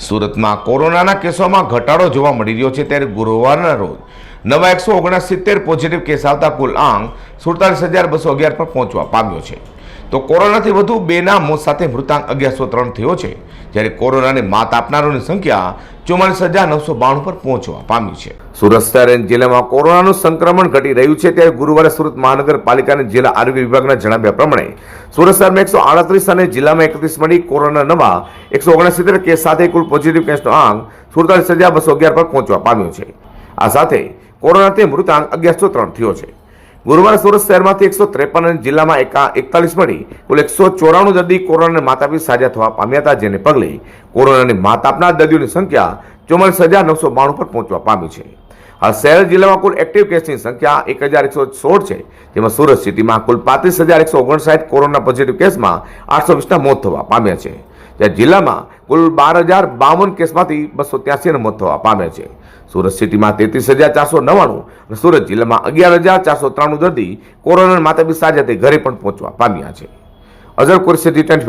સુરતમાં કોરોનાના કેસોમાં ઘટાડો જોવા મળી રહ્યો છે ત્યારે ગુરુવારના રોજ નવા એકસો ઓગણસિત્તેર પોઝિટિવ કેસ આવતા કુલ આંક સુડતાલીસ હજાર બસો અગિયાર પર પહોંચવા પામ્યો છે. તો કોરોનાથી વધુ બેના મોત સાથે મૃતાંક અગિયારસો ત્રણ થયો છે, જ્યારે કોરોનાને માત આપનારોની સંખ્યા ચુમ્માલીસ હજાર નવસો બાણું પર પહોંચવા પામી છે. સુરત શહેર જિલ્લામાં કોરોનાનું સંક્રમણ ઘટી રહ્યું છે, ત્યારે ગુરુવારે સુરત મહાનગરપાલિકાના જિલ્લા આરોગ્ય વિભાગના જણાવ્યા પ્રમાણે સુરત શહેરમાં એકસો આડત્રીસ અને જિલ્લામાં એકત્રીસ મળી કોરોના નવા એકસો ઓગણસિત્તેર કેસ સાથે કુલ પોઝિટિવ કેસનો આંક સુડતાલીસ હજાર બસો અગિયાર પર પહોંચવા પામ્યો છે. આ સાથે કોરોનાથી મૃતાંક અગિયારસો ત્રણ થયો છે. ગુરુવારે સુરત શહેરમાંથી એકસો ત્રેપન અને જિલ્લામાં એકા એકતાલીસ મળી કુલ એકસો ચોરાણું દર્દી કોરોનાને માતાપી સાજા થવા પામ્યા હતા, જેને પગલે કોરોનાની માત આપનાર દર્દીઓની સંખ્યા ચોમાલીસ હજાર નવસો બાણું પર પહોંચવા પામી છે. હાલ શહેર જિલ્લામાં કુલ એક્ટિવ કેસની સંખ્યા એક હજાર એકસો સોળ છે, જેમાં સુરત સિટીમાં કુલ પાંત્રીસ હજાર એકસો ઓગણસાઠ કોરોના પોઝિટિવ કેસમાં આઠસો વીસના મોત થવા પામ્યા છે. જ્યારે જિલ્લામાં કુલ બાર હજાર બાવન કેસમાંથી બસો ત્યાસીના મોત થવા પામે છે. સુરત સિટીમાં તેત્રીસ હજાર ચારસો નવ્વાણું સુરત જિલ્લામાં અગિયાર હજાર ચારસો ત્રાણું દર્દી કોરોના માતાબી સાજા થઈ ઘરે પણ પહોંચવા પામ્યા છે. Azhar city twenty